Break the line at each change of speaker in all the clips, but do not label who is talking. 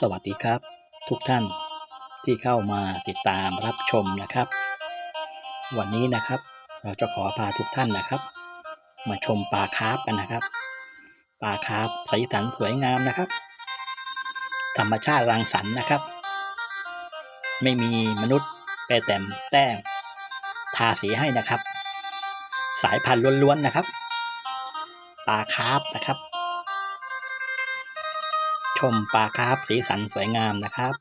สวัสดีครับ ทุกท่านที่เข้ามาติดตามรับชมนะครับ วันนี้นะครับ เราจะขอพาทุกท่านนะครับ มาชมปลาคาร์ฟกันนะครับปลาคาร์ฟสีสันสวยงามนะครับ ธรรมชาติรังสรรค์นะครับ ไม่มีมนุษย์แปแต้มแต้มทาสีให้นะครับ สายพันธุ์ล้วนๆนะครับปลาคาร์ฟนะครับ ชมปลาคาร์ฟสีสันสวยงามนะครับ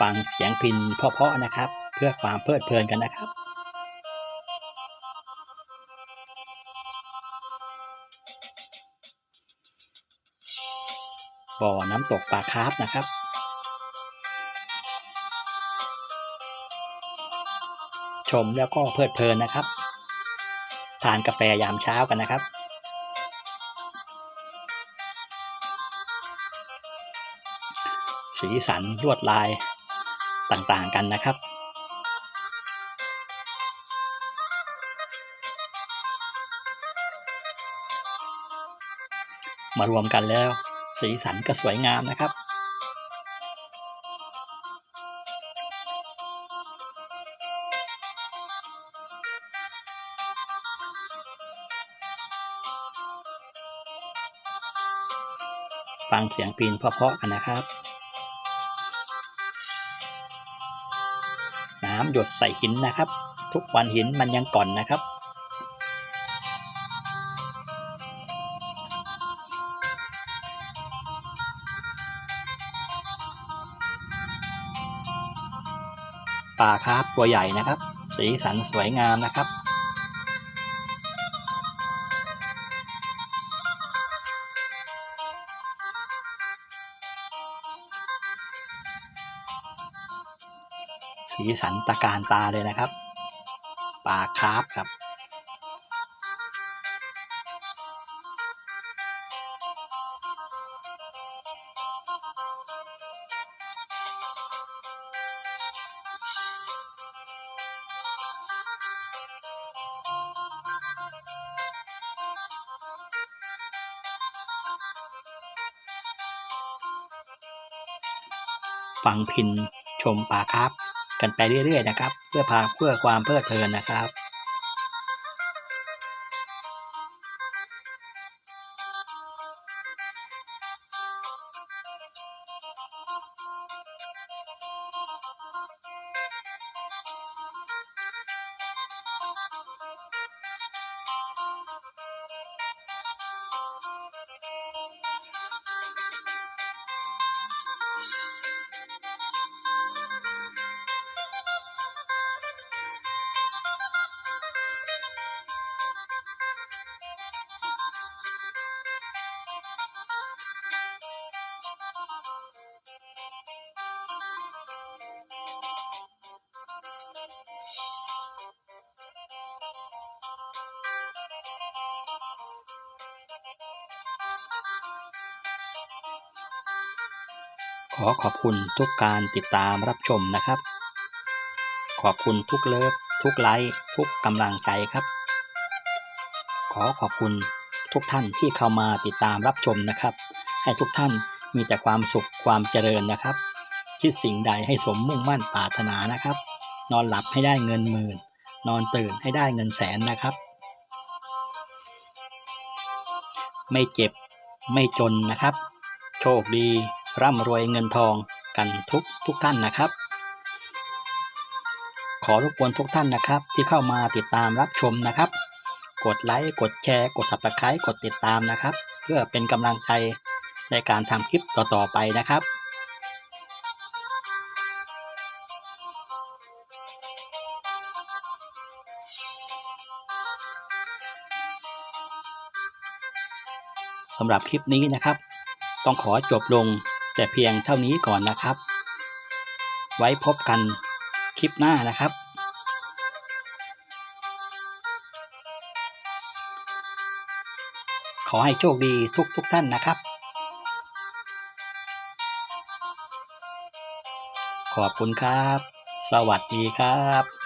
ฟังเสียงพินเพาะๆนะครับ เพื่อความเพลิดเพลินกันนะครับบ่อน้ำตกปลาคาร์ฟนะครับชมแล้วก็เพลิดเพลินนะครับ ทานกาแฟยามเช้ากันนะครับ สีสันลวดลายต่างๆกันนะครับ มารวมกันแล้วสีสันก็สวยงามนะครับ ฟังเสียงปีนเพาะๆกันนะครับ น้ำหยดใส่หินนะครับ ทุกวันหินมันยังก่อนนะครับ ปลาครับตัวใหญ่นะครับ สีสันสวยงามนะครับ สีสันตะการตาเลยนะครับ ปลาคร์ฟครับ ฟังพินชมปลาคร์ฟ กันไปเรื่อยๆนะครับ เพื่อพาเพื่อความเพลิดเพลินนะครับ ขอขอบคุณทุกการติดตามรับชมนะครับ ขอบคุณทุกเลิฟ ทุกไลค์ทุกกำลังใจครับ ขอขอบคุณทุกท่านที่เข้ามาติดตามรับชมนะครับ ให้ทุกท่านมีแต่ความสุขความเจริญนะครับ คิดสิ่งใดให้สมมุ่งมั่นปรารถนานะครับ นอนหลับให้ได้เงินหมื่น นอนตื่นให้ได้เงินแสนนะครับ ไม่เจ็บไม่จนนะครับ โชคดี ร่ำรวยเงินทองกันทุกทุกท่านนะครับ ขอรบกวนทุกท่านนะครับ ที่เข้ามาติดตามรับชมนะครับ กดไลค์กดแชร์ กด subscribe กดติดตามนะครับ เพื่อเป็นกำลังใจในการทำคลิปต่อๆไปนะครับสำหรับคลิปนี้นะครับ ต้องขอจบลง แต่เพียงเท่านี้ก่อนนะครับ ไว้พบกันคลิปหน้านะครับ ขอให้โชคดีทุกทุกท่านนะครับ ขอบคุณครับ สวัสดีครับ